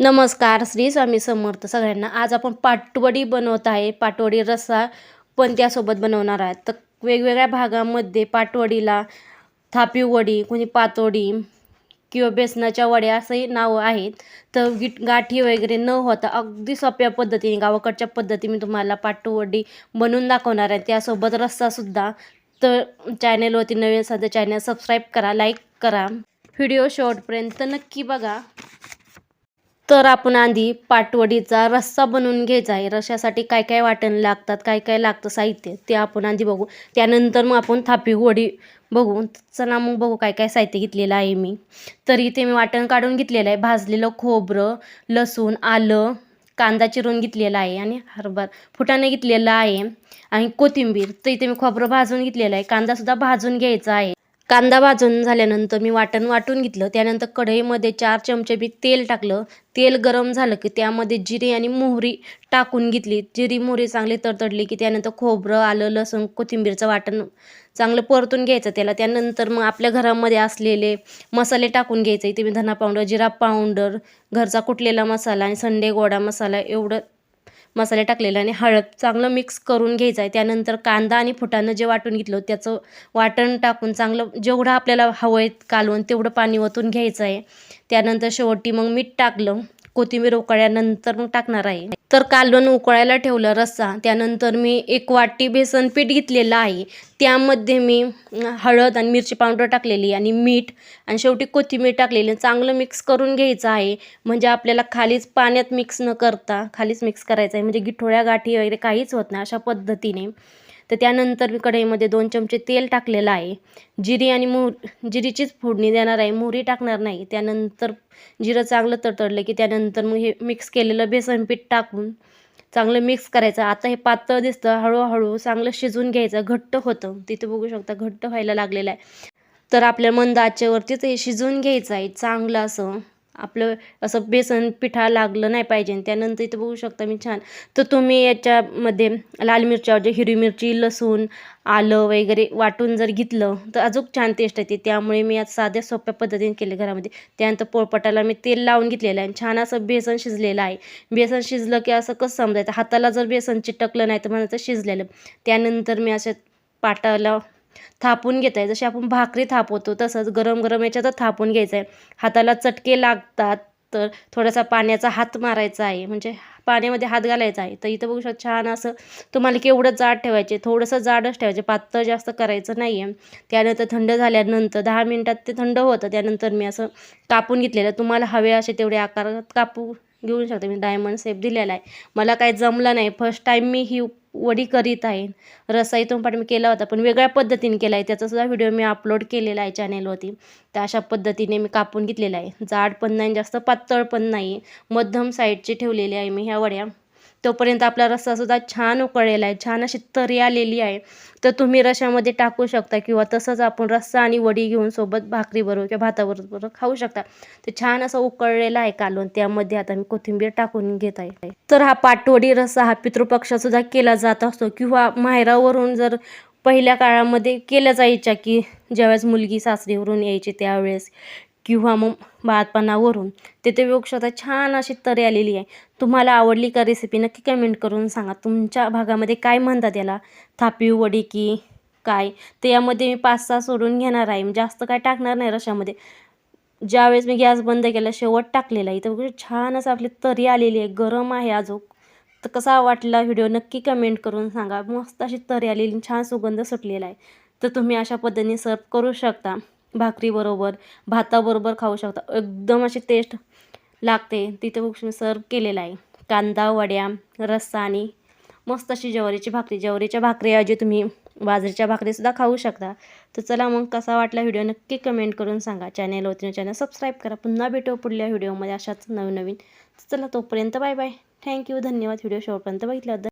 नमस्कार श्री स्वामी समर्थ सगळ्यांना. आज आपण पाटवडी बनवत आहे. पाटवडी रस्सा पण त्यासोबत बनवणार आहे तर वेगवेगळ्या भागामध्ये पाटवडीला थापी वडी कोणी पातोडी किंवा बेसनाच्या वड्या असंही नावं आहेत. तर गिट गाठी वगैरे न होता अगदी सोप्या पद्धतीने गावाकडच्या पद्धती मी तुम्हाला पाटवडी बनवून दाखवणार आहे. त्यासोबत रस्सासुद्धा तर चॅनेलवरती नवीन साधं चॅनल सबस्क्राईब करा लाईक करा. व्हिडिओ शॉर्टपर्यंत नक्की बघा. तर आपण आधी पाटवडीचा रस्सा बनवून घ्यायचा आहे. रश्यासाठी काय काय वाटण लागतात काय काय लागतं साहित्य ते आपण आधी बघू. त्यानंतर मग आपण थापी वडी बघू. चला मग बघू काय काय साहित्य घेतलेलं आहे मी. तर इथे मी वाटण काढून घेतलेलं आहे. भाजलेलं खोबरं लसूण आलं कांदा चिरून घेतलेला आहे आणि हरभर फुटाणे घेतलेलं आहे. आणि कोथिंबीर तर इथे मी खोबरं भाजून घेतलेलं आहे. कांदासुद्धा भाजून घ्यायचा आहे. कांदा भाजून झाल्यानंतर मी वाटण वाटून घेतलं. त्यानंतर कढईमध्ये चार चमचे बी तेल टाकलं. तेल गरम झालं की त्यामध्ये जिरे आणि मोहरी टाकून घेतली. जिरी मोहरी चांगली तडतडली की त्यानंतर खोबरं आलं लसूण कोथिंबीरचं वाटण चांगलं परतून घ्यायचं त्याला. त्यानंतर मग आपल्या घरामध्ये असलेले मसाले टाकून घ्यायचे. इथे मी धना पावडर जिरा पावडर घरचा कुटलेला मसाला आणि संडे गोडा मसाला एवढं मसाले टाकलेले आणि हळद चांगलं मिक्स करून घ्यायचं आहे त्यानंतर कांदा आणि फुटाणं जे वाटून घेतलं त्याचं वाटण टाकून चांगलं जेवढं आपल्याला हवं आहे कालवून तेवढं पाणी ओतून घ्यायचं आहे त्यानंतर शेवटी मग मीठ टाकलं. कोथिंबीर उकळल्यानंतर मग टाकणार आहे. तर कालवण उकळायला ठेवलं रस्सा. त्यानंतर मी एक वाटी बेसन पीठ घेतलेलं आहे. त्यामध्ये मी हळद आणि मिरची पावडर टाकलेली आणि मीठ आणि शेवटी कोथिंबीर टाकलेली. चांगलं मिक्स करून घ्यायचं आहे. म्हणजे आपल्याला खालीच पाण्यात मिक्स न करता खालीच मिक्स करायचं आहे. म्हणजे गिठोळ्या गाठी वगैरे काहीच होत नाही अशा पद्धतीने. तर त्यानंतर मी कढईमध्ये दोन चमचे तेल टाकलेलं आहे. जिरी आणि मोह जिरीचीच फोडणी देणार आहे. मोहरी टाकणार नाही. त्यानंतर जिरं चांगलं तडतडलं की त्यानंतर मग हे मिक्स केलेलं बेसन पीठ टाकून चांगलं मिक्स करायचं. आता हे पातळ दिसतं. हळूहळू चांगलं शिजवून घ्यायचं. घट्ट होतं. तिथे बघू शकता घट्ट व्हायला लागलेलं आहे. तर आपल्या मंद आचेवरतीच हे शिजवून घ्यायचं आहे. चांगलं असं. आपलं असं बेसन पिठा लागलं नाही पाहिजे. त्यानंतर इथं बघू शकता मी छान. तर तुम्ही याच्यामध्ये लाल मिरच्या हिरवी मिरची लसूण आलं वगैरे वाटून जर घेतलं तर अजून छान टेस्ट येते. त्यामुळे मी आज साध्या सोप्या पद्धतीने केले घरामध्ये. त्यानंतर पोळपटाला मी तेल लावून घेतलेलं आहे. छान असं बेसन शिजलेलं आहे. बेसन शिजलं की असं कसं समजायचं? हाताला जर बेसन चिटकलं नाही तर म्हणायचं शिजलेलं. त्यानंतर मी असं पाटाला थापून घेत आहे जशी आपण भाकरी थापवतो तसंच गरम गरम याच्यातच थापून घ्यायचं आहे हाताला चटके लागतात तर थोडासा पाण्याचा हात मारायचा आहे. म्हणजे पाण्यामध्ये हात घालायचा आहे. तर इथं बघू शकता छान असं तुम्हाला केवढं जाड ठेवायचे थोडंसं जाडच ठेवायचे. पातळ जास्त करायचं नाही आहे त्यानंतर थंड झाल्यानंतर दहा मिनटात ते थंड होतं. त्यानंतर मी असं कापून घेतलेलं. तुम्हाला हवे असे तेवढे आकारात कापू घेऊ शकते. मी डायमंड शेप दिलेला आहे. मला काही जमलं नाही. फर्स्ट टाईम मी ही वडी करीत आहे. रसाईतून इथून पण मी केला होता पण वेगळ्या पद्धतीने केला आहे. त्याचासुद्धा व्हिडिओ मी अपलोड केलेला आहे चॅनेलवरती तर अशा पद्धतीने मी कापून घेतलेला आहे. जाड पण नाही जास्त पातळ पण नाही. मध्यम साईडची ठेवलेली आहे मी ह्या वड्या. तोपर्यंत आपला रस्सासुद्धा छान उकळलेला आहे छान अशी तरी आलेली आहे. तर तुम्ही रशामध्ये टाकू शकता किंवा तसंच आपण रस्सा आणि वडी घेऊन सोबत भाकरीबरोबर किंवा भाताबरोबर खाऊ शकता. ते छान असं उकळलेला आहे कालवण त्यामध्ये आता मी कोथिंबीर टाकून घेत आहे. तर हा पाटवडी रस्सा हा पितृपक्षासुद्धा केला जात असतो किंवा माहेरावरून जर पहिल्या काळामध्ये केल्या जायच्या की ज्यावेळेस मुलगी सासरीवरून यायची त्यावेळेस किंवा मग बाळपणावरून तिथे वृक्षात छान अशी तरी आलेली आहे. तुम्हाला आवडली का रेसिपी नक्की कमेंट करून सांगा. तुमच्या भागामध्ये काय म्हणतात याला? थापी वडी की काय? तर यामध्ये मी पाच सहा सोडून घेणार आहे. जास्त काय टाकणार नाही रशामध्ये. ज्यावेळेस मी गॅस बंद केला शेवट टाकलेला आहे. तर छान असं आपली तरी आलेली आहे. गरम आहे अजून. तर कसा वाटला व्हिडिओ नक्की कमेंट करून सांगा. मस्त अशी तरी आलेली छान सुगंध सुटलेला आहे. तर तुम्ही अशा पद्धतीने सर्व करू शकता. भाकरीबरोबर भाताबरोबर खाऊ शकता. एकदम अशी टेस्ट लागते. तिथे बघ सर्व केलेला आहे. कांदा वड्या रस्सा आणि मस्त अशी ज्वारीची भाकरी. ज्वारीच्या भाकरीऐवजी तुम्ही बाजरीच्या भाकरीसुद्धा खाऊ शकता. तर चला मग कसा वाटला व्हिडिओ नक्की कमेंट करून सांगा. चॅनेल चॅनल सबस्क्राईब करा. पुन्हा भेटू पुढल्या व्हिडिओमध्ये अशाच नवीन नवीन चला तोपर्यंत बाय बाय थँक्यू धन्यवाद. व्हिडिओ शेवटपर्यंत बघितल्याबद्दल.